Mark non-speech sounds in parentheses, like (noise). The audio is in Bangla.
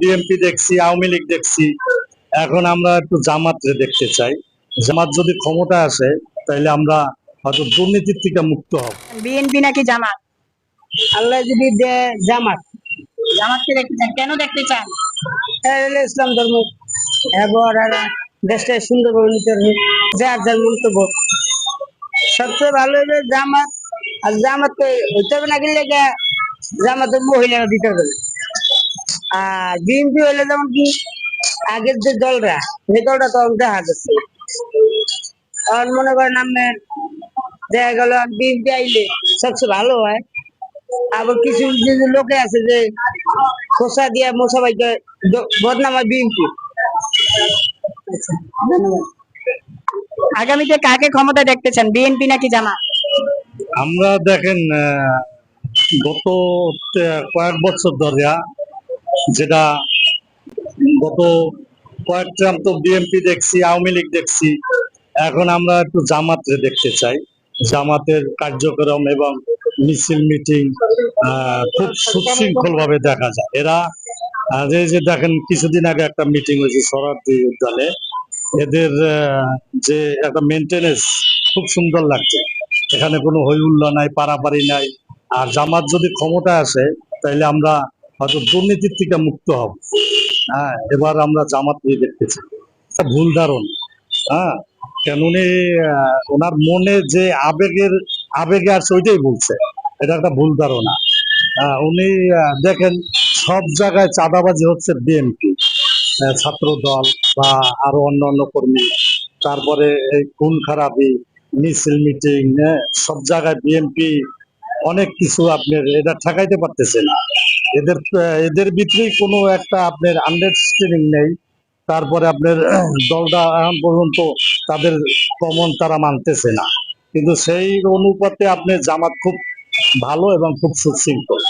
বিএনপি দেখছি আওয়ামী লীগ দেখছি। এখন আমরা একটু জামাতরে দেখতে চাই। জামাত যদি ক্ষমতা আসে তাহলে আমরা হয়তো দুর্নীতির থেকে মুক্ত হব। বিএনপি নাকি জামাত? আল্লাহ যদি দেয় জামাত। জামাতকে দেখতে চান কেন দেখতে চান? এরা ইসলাম ধর্ম। এবার আর দেশটা সুন্দরভাবে নিতে হবে। যার যার মন্তব্য। সবচেয়ে ভালো হবে জামাত। আর জামাত হইতে হবে না গেলে গা জামাতের মহিলারা দিতে হবে। না। আর বিএনপি হইলে যেমন কি আগের যে দলরা সেই দলটা তখন দেখা যাচ্ছে আর মনে করেন আপনার দেখা গেল বিএনপি আইলে সবচেয়ে ভালো হয়। আবার কিছু কিছু লোকে আছে যে খোসা দিয়া মোসাবাইকে বদনামা বিএনপি। আগামীতে কাকে ক্ষমতা দেখতেছেন বিএনপি নাকি জামাত? আমরা দেখেন গত কয়েক বছর ধরে যেটা গত কয়েক ট্রাম তো বিএনপি দেখছি, আওয়ামী লীগ দেখছি, এখন আমরা একটু জামাতরে দেখতে চাই। জামাতের কার্যক্রম এবং মিছিল, মিটিং খুব সুশৃঙ্খল ভাবে দেখা যায়। এরা যে যে দেখেন, কিছুদিন আগে একটা মিটিং হয়েছে সরারদি উদ্যানে। এদের যে একটা মেনটেনেন্স খুব সুন্দর লাগছে। এখানে কোনো হই হুল্লা নাই, পারাপারি নাই। আর জামাত যদি ক্ষমতা আসে তাহলে আমরা হয়তো দুর্নীতির থেকে মুক্ত হব। হ্যাঁ এবার আমরা জামাত নিয়ে দেখতেছি। ভুল ধারণ। হ্যাঁ কেন উনি ওনার মনে যে আবেগের, আবেগে আছে ওইটাই বলছে। এটা একটা ভুল ধারণা। উনি দেখেন, সব জায়গায় চাঁদাবাজি হচ্ছে বিএনপি। ছাত্র দল বা আরও অন্য অন্য কর্মী। তারপরে এই খুন খারাপি, মিছিল মিটিং সব জায়গায় বিএনপি অনেক কিছু আপনার এটা ঠেকাইতে পারতেছে না। এদের এদের ভিতরে কোনো একটা আপনার আন্ডারস্ট্যান্ডিং নেই। তারপরে আপনার (clears throat) দলটা এখন পর্যন্ত তাদের কমন তারা মানতেছে না। কিন্তু সেই অনুপাতে আপনার জামাত খুব ভালো এবং খুব সুশৃঙ্খল।